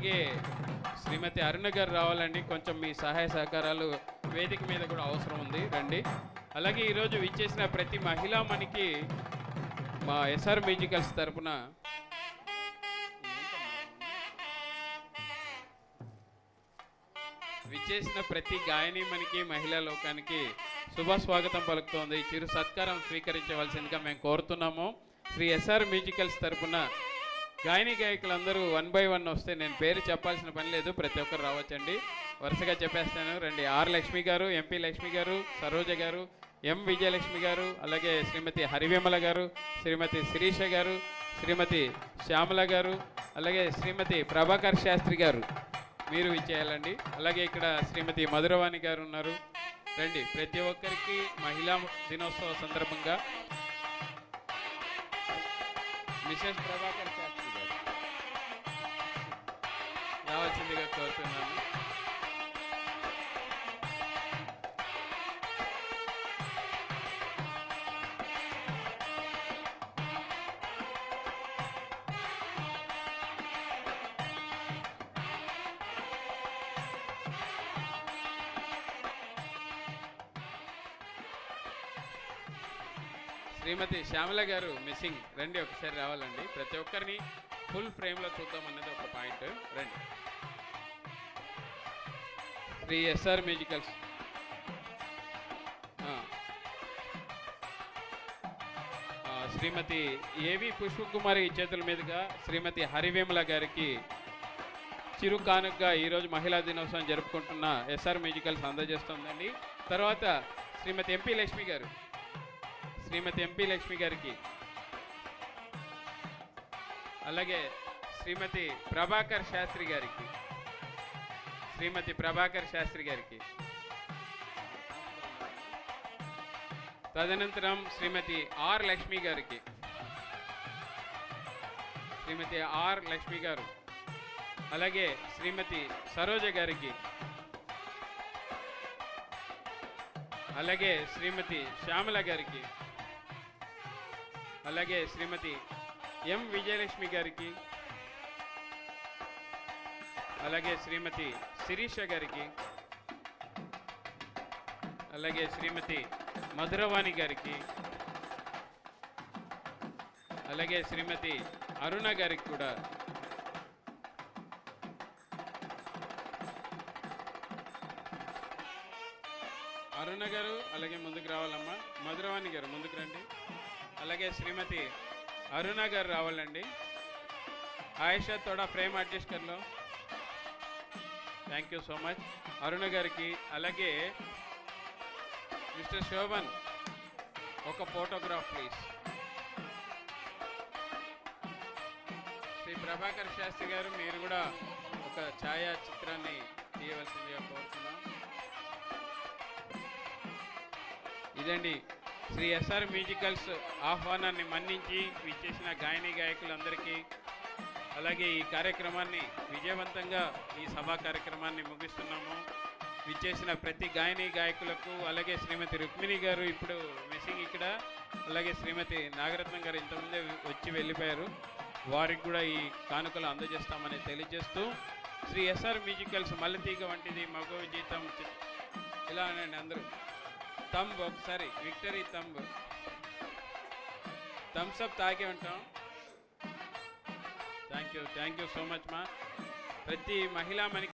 అలాగే శ్రీమతి అరుణ గారు రావాలండి. కొంచెం మీ సహాయ సహకారాలు వేదిక మీద కూడా అవసరం ఉంది. రండి. అలాగే ఈరోజు విచ్చేసిన ప్రతి మహిళా మనకి మా ఎస్ఆర్ మ్యూజికల్స్ తరపున విచ్చేసిన ప్రతి గాయని మనకి మహిళా లోకానికి శుభ స్వాగతం పలుకుతోంది. చిరు సత్కారం స్వీకరించవలసిందిగా మేము కోరుతున్నాము. శ్రీ ఎస్ఆర్ మ్యూజికల్స్ తరపున గాయని గాయకులందరూ వన్ బై వన్ వస్తే నేను పేరు చెప్పాల్సిన పని లేదు ప్రతి ఒక్కరు రావచ్చండి. వరుసగా చెప్పేస్తాను రండి. ఆర్ లక్ష్మి గారు ఎంపీ లక్ష్మి గారు సరోజ గారు ఎం విజయలక్ష్మి గారు అలాగే శ్రీమతి హరివిమల గారు శ్రీమతి శిరీష గారు శ్రీమతి శ్యామల గారు అలాగే శ్రీమతి ప్రభాకర్ శాస్త్రి గారు. మీరు ఇచ్చేయాలండి. అలాగే ఇక్కడ శ్రీమతి మధురవాణి గారు ఉన్నారు. రండి. ప్రతి ఒక్కరికి మహిళా దినోత్సవ సందర్భంగా మిసెస్ ప్రభాకర్ రావాల్సిందిగా కోరుతున్నాను. శ్రీమతి శ్యామల గారు మిస్సింగ్ రండి ఒకసారి రావాలండి. ప్రతి ఒక్కరిని ఫుల్ ఫ్రేమ్లో చూద్దాం అన్నది ఒక పాయింట్ రండి. శ్రీ ఎస్ఆర్ మ్యూజికల్స్ శ్రీమతి ఏవి పుష్పకుమారి చేతుల మీదుగా శ్రీమతి హరివేముల గారికి చిరు కానుకగా ఈరోజు మహిళా దినోత్సవం జరుపుకుంటున్న ఎస్ఆర్ మ్యూజికల్స్ అందజేస్తుందండి. తర్వాత శ్రీమతి ఎంపీ లక్ష్మి గారు. శ్రీమతి ఎంపీ లక్ష్మి గారికి. అలాగే శ్రీమతి ప్రభాకర్ శాస్త్రి గారికి. శ్రీమతి ప్రభాకర్ శాస్త్రి గారికి. తదనంతరం శ్రీమతి ఆర్ లక్ష్మి గారికి. శ్రీమతి ఆర్ లక్ష్మి గారు. అలాగే శ్రీమతి సరోజ గారికి. అలాగే శ్రీమతి శ్యామల గారికి. అలాగే శ్రీమతి ఎం విజయలక్ష్మి గారికి అలాగే శ్రీమతి శిరీష గారికి అలాగే శ్రీమతి మధురవాణి గారికి అలాగే శ్రీమతి అరుణ గారికి కూడా. అరుణ గారు అలాగే ముందుకు రావాలమ్మా. మధురవాణి గారు ముందుకు రండి. అలాగే శ్రీమతి అరుణ గారు రావాలండి. ఆయేషా తోడా frame adjust thank you so much Aruna గారికి అలాగే మిస్టర్ శోభన్ ఒక ఫోటోగ్రాఫ్ ప్లీజ్. శ్రీ ప్రభాకర్ శాస్త్రి గారు మీరు కూడా ఒక ఛాయా చిత్రాన్ని తీయవలసిందిగా కోరుతున్నాం. ఇదండి శ్రీ ఎస్ఆర్ మ్యూజికల్స్ ఆహ్వానాన్ని మన్నించి విచ్చేసిన గాయని గాయకులందరికీ అలాగే ఈ కార్యక్రమాన్ని విజయవంతంగా ఈ సభా కార్యక్రమాన్ని ముగిస్తున్నాము. విచ్చేసిన ప్రతి గాయని గాయకులకు అలాగే శ్రీమతి రుక్మిణి గారు ఇప్పుడు మిస్సింగ్ ఇక్కడ అలాగే శ్రీమతి నాగరత్నం గారు ఇంతకుముందే వచ్చి వెళ్ళిపోయారు. వారికి కూడా ఈ కానుకలు అందజేస్తామని తెలియజేస్తూ శ్రీ ఎస్ఆర్ మ్యూజికల్స్ మల్లెతీగ వంటిది మగవ జీతం ఇలా అనండి అందరూ తంబ్ ఒకసారి విక్టరీ తంబ్ థమ్స్ అప్ తాగే ఉంటాం. Thank you thank you so much మా ప్రతి మహిళా మనకి